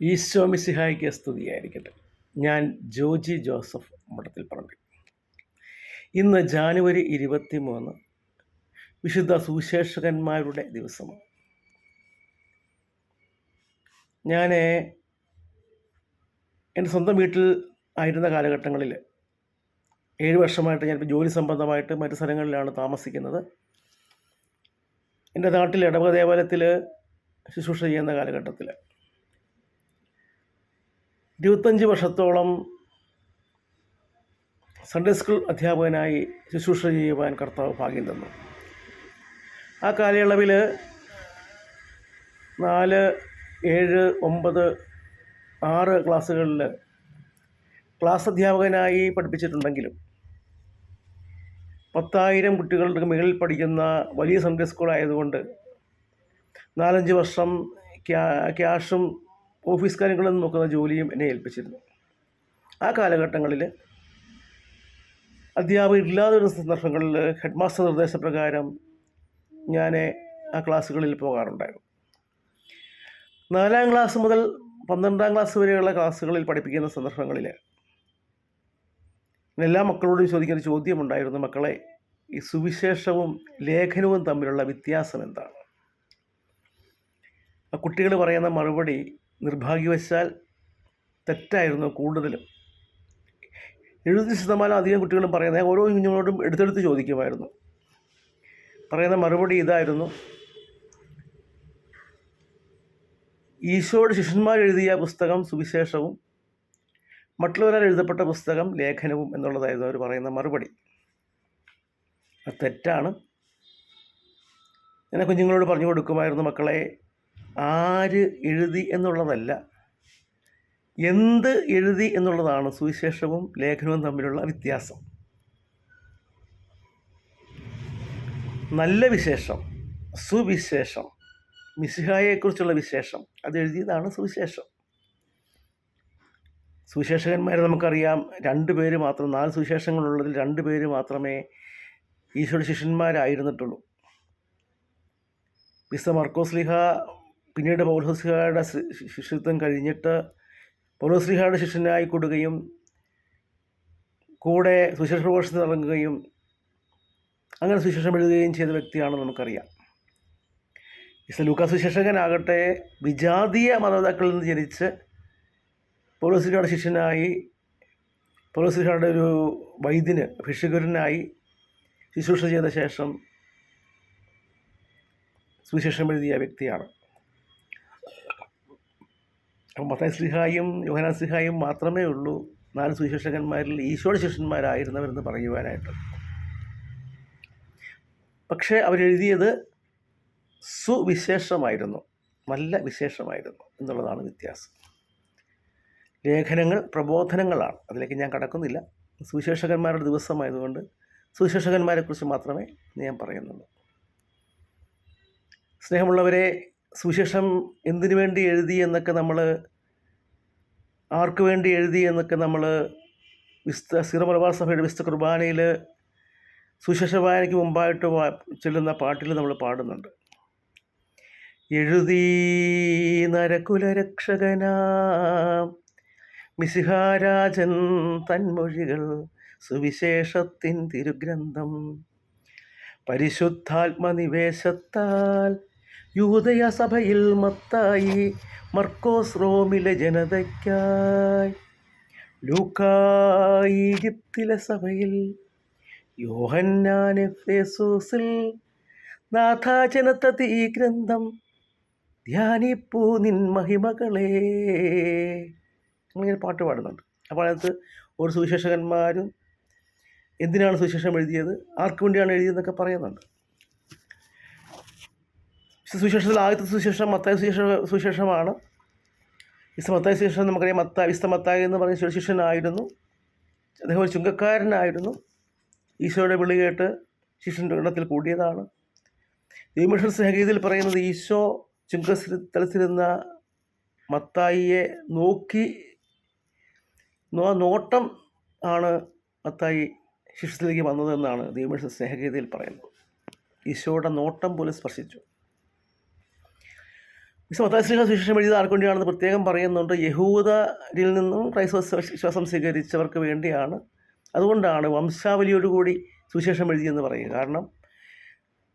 ഈശോ മിശിഹായ്ക്ക് സ്തുതിയായിരിക്കട്ടെ. ഞാൻ ജോജി ജോസഫ് മഠത്തിൽ പറമ്പിൽ ഇന്ന് ജാനുവരി ഇരുപത്തി മൂന്ന് വിശുദ്ധ സുവിശേഷകന്മാരുടെ ദിവസമാണ്. ഞാൻ എന്റെ സ്വന്തം വീട്ടിൽ ആയിരുന്ന കാലഘട്ടങ്ങളിൽ ഏഴ് വർഷമായിട്ട് ഞാൻ ജോലി സംബന്ധമായിട്ട് മറ്റു സ്ഥലങ്ങളിലാണ് താമസിക്കുന്നത്. എന്റെ നാട്ടിൽ ഇടവക ദേവാലയത്തിൽ ശുശ്രൂഷ ചെയ്യുന്ന കാലഘട്ടത്തിൽ ഇരുപത്തഞ്ച് വർഷത്തോളം സൺഡേ സ്കൂൾ അധ്യാപകനായി ശുശ്രൂഷ ചെയ്യുവാൻ കർത്താവ് ഭാഗ്യം തന്നു. ആ കാലയളവിൽ നാല് ഏഴ് ഒമ്പത് ആറ് ക്ലാസ്സുകളിൽ ക്ലാസ് അധ്യാപകനായി പഠിപ്പിച്ചിട്ടുണ്ടെങ്കിലും പത്തായിരം കുട്ടികളുടെ മുകളിൽ പഠിക്കുന്ന വലിയ സൺഡേ സ്കൂളായതുകൊണ്ട് നാലഞ്ച് വർഷം ക്യാ ക്യാഷും ഓഫീസ് കാര്യങ്ങളും നോക്കുന്ന ജോലിയും എന്നെ ഏൽപ്പിച്ചിരുന്നു. ആ കാലഘട്ടങ്ങളിൽ അധ്യാപകർ ഇല്ലാതെ വരുന്ന സന്ദർഭങ്ങളിൽ ഹെഡ് മാസ്റ്റർ നിർദ്ദേശപ്രകാരം ഞാൻ ആ ക്ലാസ്സുകളിൽ പോകാറുണ്ടായിരുന്നു. നാലാം ക്ലാസ് മുതൽ പന്ത്രണ്ടാം ക്ലാസ് വരെയുള്ള ക്ലാസ്സുകളിൽ പഠിപ്പിക്കുന്ന സന്ദർഭങ്ങളിൽ എല്ലാ മക്കളോടും ചോദിക്കുന്ന ചോദ്യമുണ്ടായിരുന്നു മക്കളെ ഈ സുവിശേഷവും ലേഖനവും തമ്മിലുള്ള വ്യത്യാസം എന്താണ്? ആ കുട്ടികൾ പറയുന്ന മറുപടി നിർഭാഗ്യവശാൽ തെറ്റായിരുന്നു കൂടുതലും. എഴുപത് ശതമാനം അധികം കുട്ടികളും പറയുന്നത് ഓരോ കുഞ്ഞുങ്ങളോടും എടുത്തെടുത്ത് ചോദിക്കുമായിരുന്നു. പറയുന്ന മറുപടി ഇതായിരുന്നു. ഈശോയുടെ ശിഷ്യന്മാർ എഴുതിയ പുസ്തകം സുവിശേഷവും മറ്റുള്ളവരാൽ എഴുതപ്പെട്ട പുസ്തകം ലേഖനവും എന്നുള്ളതായിരുന്നു അവർ പറയുന്ന മറുപടി. അത് തെറ്റാണ്. ഞാൻ കുഞ്ഞുങ്ങളോട് പറഞ്ഞു കൊടുക്കുമായിരുന്നു മക്കളെ ആര് എഴുതി എന്നുള്ളതല്ല. എന്ത് എഴുതി എന്നുള്ളതാണ് സുവിശേഷവും ലേഖനവും തമ്മിലുള്ള വ്യത്യാസം. നല്ല വിശേഷം സുവിശേഷം മിസിഹായെക്കുറിച്ചുള്ള വിശേഷം അത് എഴുതിയതാണ് സുവിശേഷം. സുവിശേഷകന്മാരെ നമുക്കറിയാം രണ്ട് പേര് മാത്രം നാല് സുവിശേഷങ്ങളുള്ളതിൽ രണ്ട് പേര് മാത്രമേ ഈശോയുടെ ശിഷ്യന്മാരായിരുന്നിട്ടുള്ളൂ. മിസ്റ്റർ മർക്കോസ്ലിഹ പിന്നീട് പൗലോസ്ലിഹായുടെ ശിഷ്യത്വം കഴിഞ്ഞിട്ട് പൗലോസ്ലിഹായുടെ ശിഷ്യനായി കൊടുക്കുകയും കൂടെ സുശേഷ പ്രഘോഷത്തിൽ ഇറങ്ങുകയും അങ്ങനെ സുശേഷം എഴുതുകയും ചെയ്ത വ്യക്തിയാണെന്ന് നമുക്കറിയാം. വിശ ലൂക്കാ സുശേഷകനാകട്ടെ വിജാതീയ മാതാപിതാക്കളിൽ നിന്ന് ജനിച്ച് പൗലോസ്ലിഹായുടെ ശിഷ്യനായി പൗലോസ്ലിഹായുടെ ഒരു വൈദ്യന് ഭിഷുകരനായി ശുശ്രൂഷ ചെയ്ത ശേഷം സുവിശേഷം എഴുതിയ വ്യക്തിയാണ്. അപ്പം മത്തായി സിഹായും യോഹനാ സിഹായും മാത്രമേ ഉള്ളൂ. നാല് സുവിശേഷകന്മാരിൽ ഈശോയുടെ ശിഷ്യന്മാരായിരുന്നവരെന്ന് പറയുവാനായിട്ട്. പക്ഷേ അവരെഴുതിയത് സുവിശേഷമായിരുന്നു. നല്ല വിശേഷമായിരുന്നു എന്നുള്ളതാണ് വ്യത്യാസം. ലേഖനങ്ങൾ പ്രബോധനങ്ങളാണ്. അതിലേക്ക് ഞാൻ കടക്കുന്നില്ല. സുവിശേഷകന്മാരുടെ ദിവസമായതുകൊണ്ട് സുവിശേഷകന്മാരെക്കുറിച്ച് മാത്രമേ ഞാൻ പറയുന്നുള്ളൂ. സ്നേഹമുള്ളവരെ സുവിശേഷം എന്തിനു വേണ്ടി എഴുതി എന്നൊക്കെ നമ്മൾ ആർക്ക് വേണ്ടി എഴുതി എന്നൊക്കെ നമ്മൾ വിസ്ത സിറമലബാർ സഭയുടെ വിസ്ത കുർബാനയിൽ സുശേഷ വായനയ്ക്ക് മുമ്പായിട്ട് ചെല്ലുന്ന പാട്ടിൽ നമ്മൾ പാടുന്നുണ്ട്. എഴുതി നരകുലരക്ഷകനാ മിസിഹാരാജൻ തന്മൊഴികൾ സുവിശേഷത്തിൻ തിരുഗ്രന്ഥം പരിശുദ്ധാത്മനിവേശത്താൽ യൂതയ സഭയിൽ മത്തായി മർക്കോസ് റോമിലെ ജനതയ്ക്കായി. ലൂക്കായിജിപ്തിലെ സഭയിൽ യോഹന്നാൻ ഫേസൂസിൽ നാഥാജനത്തതി ഈ ഗ്രന്ഥം ധ്യാനിപ്പൂ നിൻ മഹിമകളെ. നമ്മളിങ്ങനെ പാട്ട് പാടുന്നുണ്ട്. അപ്പോൾ അതിനകത്ത് ഒരു സുവിശേഷകന്മാരും എന്തിനാണ് സുവിശേഷം എഴുതിയത്? ആർക്കു വേണ്ടിയാണ് എഴുതിയതെന്നൊക്കെ പറയുന്നുണ്ട്. സുവിശേഷത്തിൽ ആദ്യത്തെ സുവിശേഷം മത്തായ സുവിശേഷ സുവിശേഷമാണ്. വിസ്ത മത്തായ സുവിശേഷം നമുക്കറിയാം. മത്ത മത്തായ എന്ന് പറഞ്ഞ ശിഷ്യനായിരുന്നു. അദ്ദേഹം ഒരു ചുങ്കക്കാരനായിരുന്നു. ഈശോയുടെ വിളി കേട്ട് ശിഷ്യന്റെ ഇടത്തിൽ കൂടിയതാണ്. ദൈവമനുഷ്യൻ സംഗീതത്തിൽ പറയുന്നത് ഈശോ ചുങ്കസ്ഥലത്തിരുന്ന മത്തായിയെ നോക്കി നോട്ടം ആണ് മത്തായി ശിഷ്യത്തിലേക്ക് വന്നതെന്നാണ് ദൈവമനുഷ്യ സ്നേഹഗീതയിൽ പറയുന്നത്. ഈശോയുടെ നോട്ടം പോലും സ്പർശിച്ചു. വിശുദ്ധ മത്താശ്രീഹ സുവിശേഷം എഴുതിയത് ആർക്ക് വേണ്ടിയാണെന്ന് പ്രത്യേകം പറയുന്നുണ്ട്. യഹൂദരിൽ നിന്നും ക്രൈസ്തവ വിശ്വാസം സ്വീകരിച്ചവർക്ക് വേണ്ടിയാണ്. അതുകൊണ്ടാണ് വംശാവലിയോടുകൂടി സുവിശേഷം എഴുതിയെന്ന് പറയുക. കാരണം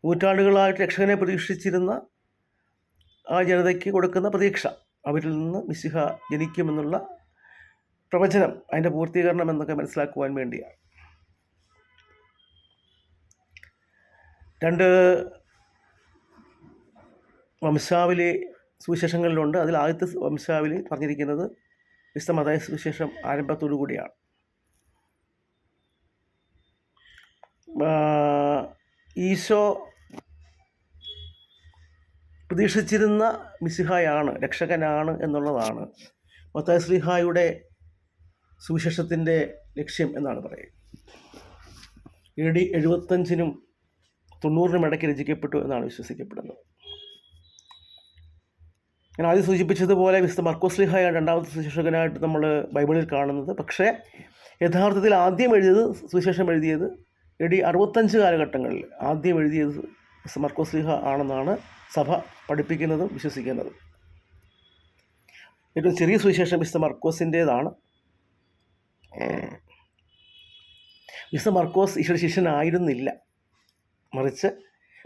നൂറ്റാണ്ടുകളായിട്ട് രക്ഷകനെ പ്രതീക്ഷിച്ചിരുന്ന ആ ജനതയ്ക്ക് കൊടുക്കുന്ന പ്രതീക്ഷ. അവരിൽ നിന്ന് മിശിഹ ജനിക്കുമെന്നുള്ള പ്രവചനം അതിന്റെ പൂർത്തീകരണം എന്നൊക്കെ മനസ്സിലാക്കുവാൻ വേണ്ടിയാണ്. രണ്ട് വംശാവലി സുവിശേഷങ്ങളിലുണ്ട്. അതിൽ ആദ്യത്തെ വംശാവലി പറഞ്ഞിരിക്കുന്നത് വിശുദ്ധ മതായ സുവിശേഷം ആരംഭത്തോടു കൂടിയാണ്. ഈശോ പ്രതീക്ഷിച്ചിരുന്ന മിസിഹായാണ് രക്ഷകനാണ് എന്നുള്ളതാണ്. മത്തായ ശ്രീഹായുടെ സുവിശേഷത്തിന്റെ ലക്ഷ്യം എന്നാണ് പറയുന്നത് എ ഡി എഴുപത്തഞ്ചിനും തൊണ്ണൂറിനും ഇടയ്ക്ക് രചിക്കപ്പെട്ടു എന്നാണ് വിശ്വസിക്കപ്പെടുന്നത്. ഞാൻ ആദ്യം സൂചിപ്പിച്ചതുപോലെ വിശുദ്ധ മർക്കോസ് ലിഹായാണ് രണ്ടാമത്തെ സുശേഷകനായിട്ട് നമ്മൾ ബൈബിളിൽ കാണുന്നത്. പക്ഷേ യഥാർത്ഥത്തിൽ ആദ്യം എഴുതിയത് സുശേഷം എഴുതിയത് എ ഡി അറുപത്തഞ്ച് കാലഘട്ടങ്ങളിൽ ആദ്യം എഴുതിയത് വിശുദ്ധ മർക്കോസ് ലിഹ ആണെന്നാണ് സഭ പഠിപ്പിക്കുന്നതും വിശ്വസിക്കുന്നതും. ഏറ്റവും ചെറിയ സുവിശേഷം വിശുദ്ധ മർക്കോസിന്റേതാണ്. വിശുദ്ധ മർക്കോസ് ഈശ്വര ശിഷ്യനായിരുന്നില്ല. മറിച്ച്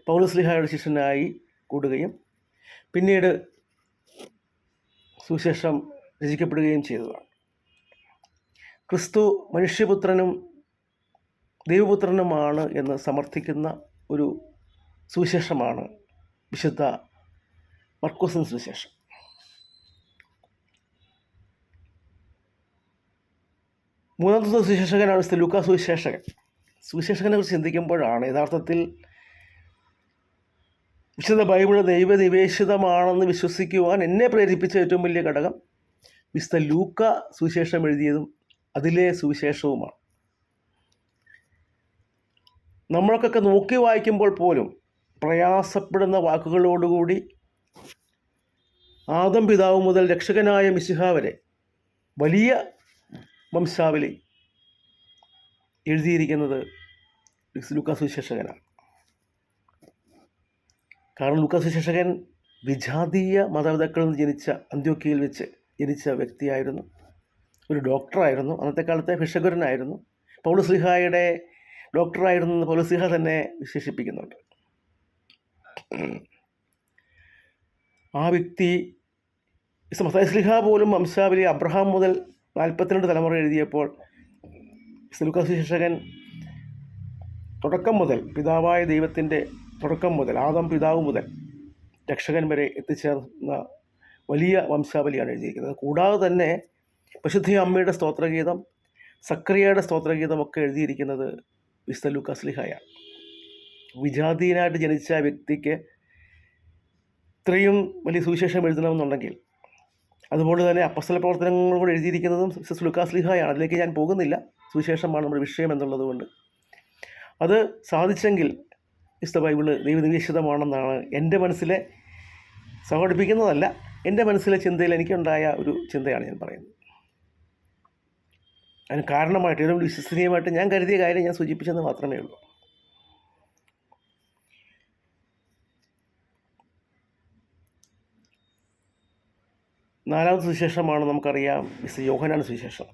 പൗലസ്ലിഹായുടെ ശിഷ്യനായി കൂടുകയും പിന്നീട് സുവിശേഷം രചിക്കപ്പെടുകയും ചെയ്തതാണ് ക്രിസ്തു മനുഷ്യപുത്രനും ദൈവപുത്രനുമാണ് എന്ന് സമർത്ഥിക്കുന്ന ഒരു സുവിശേഷമാണ് വിശുദ്ധ മർക്കോസിൻ സുവിശേഷം. മൂന്നാമത്തെ സുവിശേഷകനാണ് ലൂക്കാ സുവിശേഷകൻ. സുവിശേഷകനെ കുറിച്ച് ചിന്തിക്കുമ്പോഴാണ് യഥാർത്ഥത്തിൽ വിശുദ്ധ ബൈബിൾ ദൈവനിവേശിതമാണെന്ന് വിശ്വസിക്കുവാൻ എന്നെ പ്രേരിപ്പിച്ച ഏറ്റവും വലിയ ഘടകം വിശുദ്ധ ലൂക്ക സുവിശേഷം എഴുതിയതും അതിലെ സുവിശേഷവുമാണ്. നമ്മൾക്കൊക്കെ നോക്കി വായിക്കുമ്പോൾ പോലും പ്രയാസപ്പെടുന്ന വാക്കുകളോടുകൂടി ആദം പിതാവ് മുതൽ രക്ഷകനായ മിശിഹ വരെ വലിയ വംശാവലി എഴുതിയിരിക്കുന്നത് ലൂക്കാ സുവിശേഷകനാണ്. കാരണം ലൂക്കാസ് വിശേഷകൻ വിജാതീയ മാതാപിതാക്കളിൽ നിന്ന് ജനിച്ച അന്ത്യോക്കിയയിൽ വെച്ച് ജനിച്ച വ്യക്തിയായിരുന്നു. ഒരു ഡോക്ടറായിരുന്നു. അന്നത്തെ കാലത്തെ ഭിഷകുരനായിരുന്നു പൗലസ്ലിഹായുടെ ഡോക്ടറായിരുന്നു പൗലസ്ലിഹ തന്നെ വിശേഷിപ്പിക്കുന്നുണ്ട്. ആ വ്യക്തി മത്തായസ്ലിഹ പോലും വംശാവലി അബ്രഹാം മുതൽ നാൽപ്പത്തിരണ്ട് തലമുറ എഴുതിയപ്പോൾ ലൂക്കാസ് ശിക്ഷകൻ തുടക്കം മുതൽ പിതാവായ ദൈവത്തിന്റെ തുടക്കം മുതൽ ആദം പിതാവ് മുതൽ രക്ഷകൻ വരെ എത്തിച്ചേർന്ന വലിയ വംശാവലിയാണ് എഴുതിയിരിക്കുന്നത്. കൂടാതെ തന്നെ പരിശുദ്ധ അമ്മയുടെ സ്തോത്രഗീതം സക്രിയയുടെ സ്തോത്രഗീതമൊക്കെ എഴുതിയിരിക്കുന്നത് വിസ്ത ലൂക്കാസ് വിജാതീനായിട്ട് ജനിച്ച വ്യക്തിക്ക് ഇത്രയും വലിയ സുവിശേഷം എഴുതണമെന്നുണ്ടെങ്കിൽ അതുപോലെ തന്നെ അപ്പസ്തല പ്രവർത്തനങ്ങൾ കൂടെ എഴുതിയിരിക്കുന്നതും സിസ്റ്റർ ലുക്കാസ് ലിഹായാണ്. അതിലേക്ക് ഞാൻ പോകുന്നില്ല. സുവിശേഷമാണ് നമ്മുടെ വിഷയം എന്നുള്ളത് കൊണ്ട്. അത് സാധിച്ചെങ്കിൽ വിശുദ്ധ ബൈബിൾ ദൈവനിവേശിതമാണെന്നാണ് എന്റെ മനസ്സിലെ സംഘടിപ്പിക്കുന്നതല്ല എന്റെ മനസ്സിലെ ചിന്തയിൽ എനിക്കുണ്ടായ ഒരു ചിന്തയാണ് ഞാൻ പറയുന്നത്. അതിന് കാരണമായിട്ട് ഏറ്റവും വിശ്വസനീയമായിട്ട് ഞാൻ കരുതിയ കാര്യം ഞാൻ സൂചിപ്പിച്ചെന്ന് മാത്രമേ ഉള്ളൂ. നാലാമത്തെ സുവിശേഷമാണ് നമുക്കറിയാം വിശ സുശേഷം സുവിശേഷം.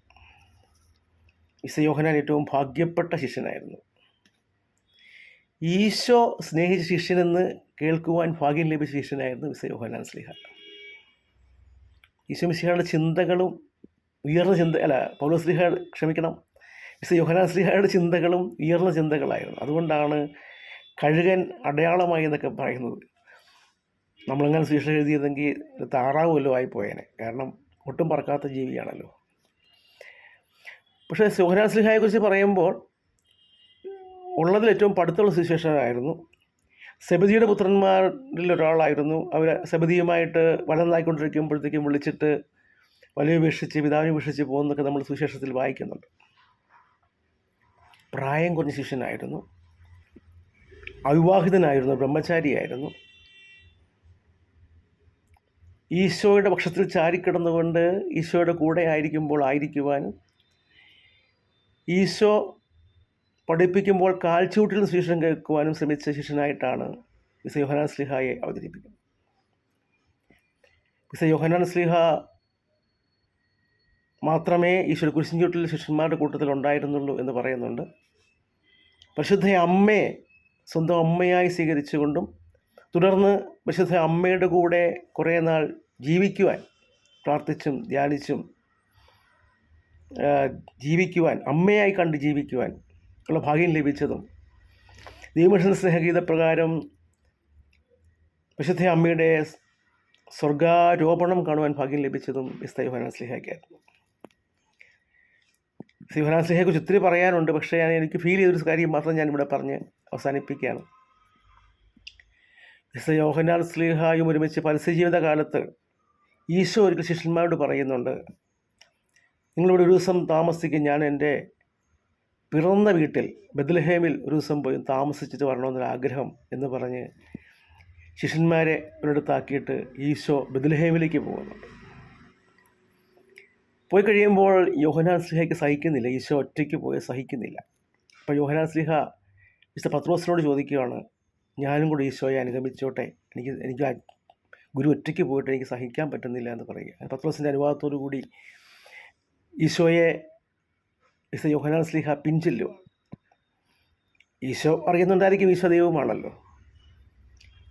ഏറ്റവും ഭാഗ്യപ്പെട്ട ശിഷ്യനായിരുന്നു. ഈശോ സ്നേഹിച്ച ശിഷ്യനെന്ന് കേൾക്കുവാൻ ഭാഗ്യം ലഭിച്ച ശിഷ്യനായിരുന്നു വിസ യോഹനാൻ സ്ലിഹ. ഈശോ മിശിഹയുടെ ചിന്തകളും ഉയർന്ന ചിന്ത അല്ല പൗലോ സ്ലിഹ ക്ഷമിക്കണം. വിസ യോഹനാൻ സ്ലിഹയുടെ ചിന്തകളും ഉയർന്ന ചിന്തകളായിരുന്നു. അതുകൊണ്ടാണ് കഴുകൻ അടയാളമായി എന്നൊക്കെ പറയുന്നത്. നമ്മളങ്ങനെ സുവിശേഷം എഴുതിയതെങ്കിൽ താറാവ് വല്ലതും ആയിപ്പോയേനെ. കാരണം ഒട്ടും പറക്കാത്ത ജീവിയാണല്ലോ. പക്ഷേ സുഹനാൻ സ്ലിഹായെക്കുറിച്ച് പറയുമ്പോൾ ഉള്ളതിൽ ഏറ്റവും പടുത്തുള്ള സുവിശേഷമായിരുന്നു സെബദിയുടെ പുത്രന്മാരിൽ ഒരാളായിരുന്നു. അവർ സെബദിയുമായിട്ട് വളർന്നായിക്കൊണ്ടിരിക്കുമ്പോഴത്തേക്കും വിളിച്ചിട്ട് വലിയ ഉപേക്ഷിച്ച് പിതാവിനെ ഉപേക്ഷിച്ച് പോകുന്നൊക്കെ നമ്മൾ സുവിശേഷത്തിൽ വായിക്കുന്നുണ്ട്. പ്രായം കുറഞ്ഞ ശിഷ്യനായിരുന്നു. അവിവാഹിതനായിരുന്നു. ബ്രഹ്മചാരിയായിരുന്നു. ഈശോയുടെ പക്ഷത്തിൽ ചാരിക്കിടന്നുകൊണ്ട് ഈശോയുടെ കൂടെ ആയിരിക്കുമ്പോൾ ആയിരിക്കുവാനും ഈശോ പഠിപ്പിക്കുമ്പോൾ കാൽച്ചൂട്ടിൽ ശിഷ്യൻ കേൾക്കുവാനും ശ്രമിച്ച ശിഷ്യനായിട്ടാണ് യോഹനാൻ സ്ലിഹായെ അവതരിപ്പിക്കുന്നത്. വിസ യോഹനാൻ സ്ലീഹ മാത്രമേ ഈശ്വര കുരിശിൻചൂട്ടിൽ ശിഷ്യന്മാരുടെ കൂട്ടത്തിൽ ഉണ്ടായിരുന്നുള്ളൂ എന്ന് പറയുന്നുണ്ട്. പരിശുദ്ധ അമ്മയെ സ്വന്തം അമ്മയായി സ്വീകരിച്ചുകൊണ്ടും തുടർന്ന് പരിശുദ്ധ അമ്മയുടെ കൂടെ കുറേ നാൾ ജീവിക്കുവാൻ പ്രാർത്ഥിച്ചും ധ്യാനിച്ചും ജീവിക്കുവാൻ അമ്മയായി കണ്ട് ജീവിക്കുവാൻ ഉള്ള ഭാഗ്യം ലഭിച്ചതും ദൈവമനുഷ്യൻ സ്നേഹഗീതപ്രകാരം വിശുദ്ധ അമ്മയുടെ സ്വർഗാരോപണം കാണുവാൻ ഭാഗ്യം ലഭിച്ചതും വിസ്ത യോഹനാൻ സ്ലിഹയ്ക്കായിരുന്നു. യോഹനാൻ സ്ലിഹയെക്കുറിച്ച് ഒത്തിരി പറയാനുണ്ട് പക്ഷേ ഞാൻ എനിക്ക് ഫീൽ ചെയ്തൊരു കാര്യം മാത്രം ഞാൻ ഇവിടെ പറഞ്ഞ് അവസാനിപ്പിക്കുകയാണ്. വിസ്ത യോഹനാൻ സ്ലിഹായും ഒരുമിച്ച് പരസ്യജീവിത കാലത്ത് ഈശോ ഒരിക്കൽ ശിഷ്യന്മാരോട് പറയുന്നുണ്ട് നിങ്ങളിവിടെ ഒരു ദിവസം താമസിക്കും ഞാൻ എന്റെ പിറന്ന വീട്ടിൽ ബദൽഹേമിൽ ഒരു ദിവസം പോയി താമസിച്ചിട്ട് വരണമെന്നൊരാഗ്രഹം എന്ന് പറഞ്ഞ് ശിഷ്യന്മാരെ ഒരിടത്താക്കിയിട്ട് ഈശോ ബദൽഹേമിലേക്ക് പോകുന്നുണ്ട് പോയി കഴിയുമ്പോൾ യോഹനാൻ സ്ലിഹയ്ക്ക് സഹിക്കുന്നില്ല. ഈശോ ഒറ്റയ്ക്ക് പോയി സഹിക്കുന്നില്ല. അപ്പോൾ യോഹനാൻ സ്ലിഹ മിസ്റ്റർ പത്രോസിനോട് ചോദിക്കുകയാണ് ഞാനും കൂടി ഈശോയെ അനുഗമിച്ചോട്ടെ? എനിക്ക് എനിക്ക് ഗുരു ഒറ്റയ്ക്ക് പോയിട്ട് എനിക്ക് സഹിക്കാൻ പറ്റുന്നില്ല എന്ന് പറയുക. പത്രോസിന്റെ അനുവാദത്തോടു കൂടി ഈശോയെ മിസ്റ്റർ യോഹനാൻ സ്ലിഹ പിഞ്ചില്ലു. ഈശോ അറിയുന്നുണ്ടായിരിക്കും ഈശോ ദൈവമാണല്ലോ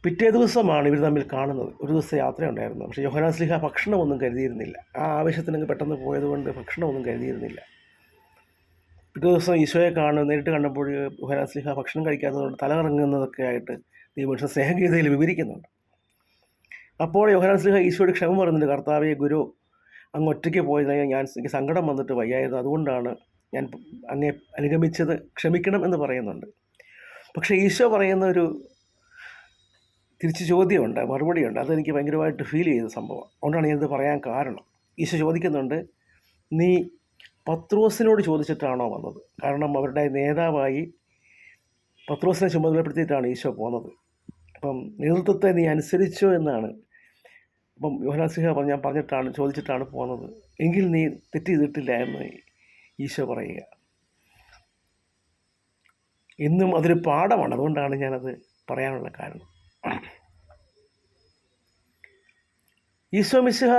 പിറ്റേ ദിവസമാണ് ഇവർ തമ്മിൽ കാണുന്നത്. ഒരു ദിവസം യാത്രയുണ്ടായിരുന്നു. പക്ഷേ യോഹനാൻ സ്ലിഹ ഭക്ഷണമൊന്നും കരുതിയിരുന്നില്ല. ആ ആവശ്യത്തിനങ്ങ് പെട്ടെന്ന് പോയതുകൊണ്ട് ഭക്ഷണമൊന്നും കരുതിയിരുന്നില്ല. പിറ്റേ ദിവസം ഈശോയെ കാണും നേരിട്ട് കണ്ടപ്പോൾ യോഹനാൻ സ്ലിഹ ഭക്ഷണം കഴിക്കാത്തതുകൊണ്ട് തലകറങ്ങുന്നതൊക്കെ ആയിട്ട് ദൈവമനുഷ്യ സ്നേഹഗീതയിൽ വിവരിക്കുന്നുണ്ട്. അപ്പോൾ യോഹനാൻ സ്ലിഹ ഈശോയുടെ ക്ഷമ പറയുന്നുണ്ട് കർത്താവെ ഗുരു അങ്ങ് ഒറ്റയ്ക്ക് പോയതായി ഞാൻ എനിക്ക് സങ്കടം വന്നിട്ട് വയ്യായിരുന്നു. അതുകൊണ്ടാണ് ഞാൻ അങ്ങേ അനുഗമിച്ചത് ക്ഷമിക്കണം എന്ന് പറയുന്നുണ്ട്. പക്ഷേ ഈശോ പറയുന്ന ഒരു തിരിച്ച് ചോദ്യമുണ്ട് മറുപടിയുണ്ട്. അതെനിക്ക് ഭയങ്കരമായിട്ട് ഫീൽ ചെയ്ത സംഭവം. അതുകൊണ്ടാണ് ഞാനിത് പറയാൻ കാരണം. ഈശോ ചോദിക്കുന്നുണ്ട് നീ പത്രോസിനോട് ചോദിച്ചിട്ടാണോ വന്നത്? കാരണം അവരുടെ നേതാവായി പത്രോസിനെ ചുമതലപ്പെടുത്തിയിട്ടാണ് ഈശോ പോകുന്നത് അപ്പം നേതൃത്വത്തെ നീ അനുസരിച്ചോ എന്നാണ്. അപ്പം യോഹനാസിംഹ ഞാൻ പറഞ്ഞിട്ടാണ് ചോദിച്ചിട്ടാണ് പോകുന്നത് എങ്കിൽ നീ തെറ്റ് ചെയ്തിട്ടില്ല എന്ന് ഈശോ പറയുക. ഇന്നും അതൊരു പാഠമാണ്. അതുകൊണ്ടാണ് ഞാനത് പറയാനുള്ള കാരണം. ഈശോ മിശിഹ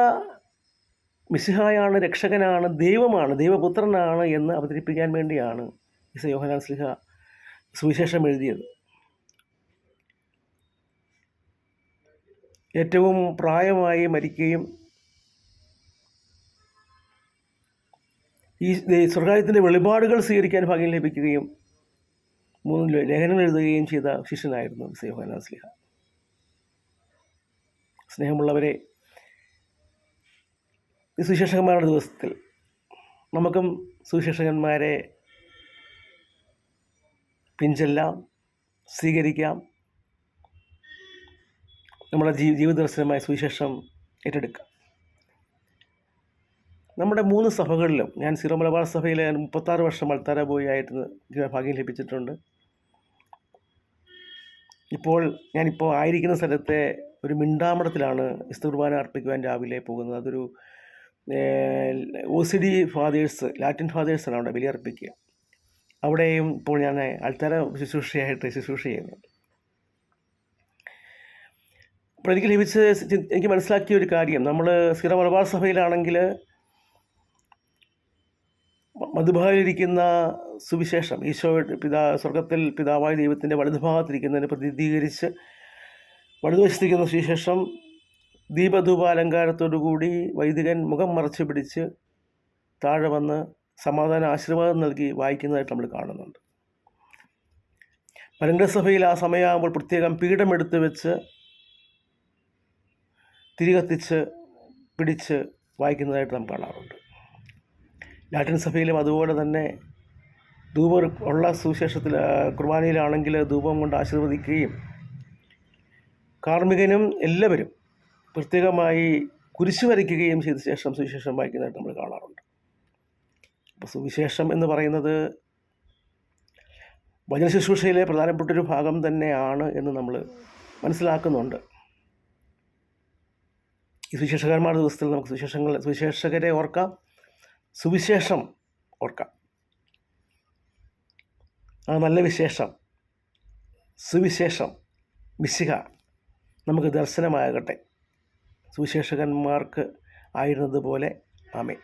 മിശിഹായാണ് രക്ഷകനാണ് ദൈവമാണ് ദൈവപുത്രനാണ് എന്ന് അവതരിപ്പിക്കാൻ വേണ്ടിയാണ് ഈശോ യോഹനാൻ സ്ലിഹ സുവിശേഷം എഴുതിയത്. ഏറ്റവും പ്രായമായി മരിക്കുകയും ഈ സ്വർഗായത്തിന്റെ വെളിപാടുകൾ സ്വീകരിക്കാൻ ഭാഗ്യം ലഭിക്കുകയും മൂന്ന് ലേഖനങ്ങൾ എഴുതുകയും ചെയ്ത ശിഷ്യനായിരുന്നു വിശുദ്ധ യോഹന്നാൻ സ്ലിഹ സ്നേഹമുള്ളവരെ ഈ സുവിശേഷകന്മാരുടെ ദിവസത്തിൽ നമുക്കും സുശേഷകന്മാരെ പിഞ്ചെല്ലാം സ്വീകരിക്കാം. നമ്മുടെ ജീ ജീവിതദർശനമായ സുവിശേഷം ഏറ്റെടുക്കാം. നമ്മുടെ മൂന്ന് സഭകളിലും ഞാൻ സിറോ മലബാർ സഭയിലെ മുപ്പത്താറ് വർഷം അൾത്താര ബോയിയായിട്ട് ഭാഗ്യം ലഭിച്ചിട്ടുണ്ട്. ഇപ്പോൾ ഞാനിപ്പോൾ ആയിരിക്കുന്ന സ്ഥലത്തെ ഒരു മിണ്ടാമടത്തിലാണ് ഇസ്തുർബാന അർപ്പിക്കുവാൻ രാവിലെ പോകുന്നത്. അതൊരു O C D fathers Latin ഫാദേഴ്സാണ് അവിടെ ബലിയർപ്പിക്കുക. അവിടെയും ഇപ്പോൾ ഞാൻ അൾത്താര ശുശ്രൂഷയായിട്ട് ശുശ്രൂഷ ചെയ്യുന്നു. അപ്പോൾ എനിക്ക് ലഭിച്ച എനിക്ക് മനസ്സിലാക്കിയ ഒരു കാര്യം നമ്മൾ സ്ഥിര മലബാർ സഭയിലാണെങ്കിൽ മധുഭാഗത്തിരിക്കുന്ന സുവിശേഷം ഈശോയുടെ പിതാ സ്വർഗത്തിൽ പിതാവായ ദൈവത്തിന്റെ വലതുഭാഗത്തിരിക്കുന്നതിനെ പ്രതിനിധീകരിച്ച് വലതുവശത്തിരിക്കുന്ന സുവിശേഷം ദീപധൂപാലങ്കാരത്തോടുകൂടി വൈദികൻ മുഖം മറച്ചു പിടിച്ച് താഴെ വന്ന് സമാധാന ആശീർവാദം നൽകി വായിക്കുന്നതായിട്ട് നമ്മൾ കാണുന്നുണ്ട്. പരങ്കസഭയിൽ സഭയിൽ ആ സമയമാകുമ്പോൾ പ്രത്യേകം പീഠമെടുത്ത് വെച്ച് തിരികത്തിച്ച് പിടിച്ച് വായിക്കുന്നതായിട്ട് നാം കാണാറുണ്ട്. ലാറ്റിൻ സഭയിലും അതുപോലെ തന്നെ ധൂപം ഉള്ള സുവിശേഷത്തിൽ കുർബാനയിലാണെങ്കിൽ ധൂപം കൊണ്ട് ആശീർവദിക്കുകയും കാർമ്മികനും എല്ലാവരും പ്രത്യേകമായി കുരിശു വരയ്ക്കുകയും ചെയ്ത ശേഷം സുവിശേഷം വായിക്കുന്നതായിട്ട് നമ്മൾ കാണാറുണ്ട്. അപ്പോൾ സുവിശേഷം എന്ന് പറയുന്നത് വചന ശുശ്രൂഷയിലെ പ്രധാനപ്പെട്ടൊരു ഭാഗം തന്നെയാണ് എന്ന് നമ്മൾ മനസ്സിലാക്കുന്നുണ്ട്. ഈ സുവിശേഷകന്മാരുടെ ദിവസത്തിൽ നമുക്ക് സുവിശേഷങ്ങൾ സുവിശേഷകരെ ഓർക്കാം. സുവിശേഷം ഓർക്കാം. ആ നല്ല വിശേഷം. സുവിശേഷം മിശിക നമുക്ക് ദർശനമാകട്ടെ. സുവിശേഷകന്മാർക്ക് ആയിരുന്നതുപോലെ ആമേ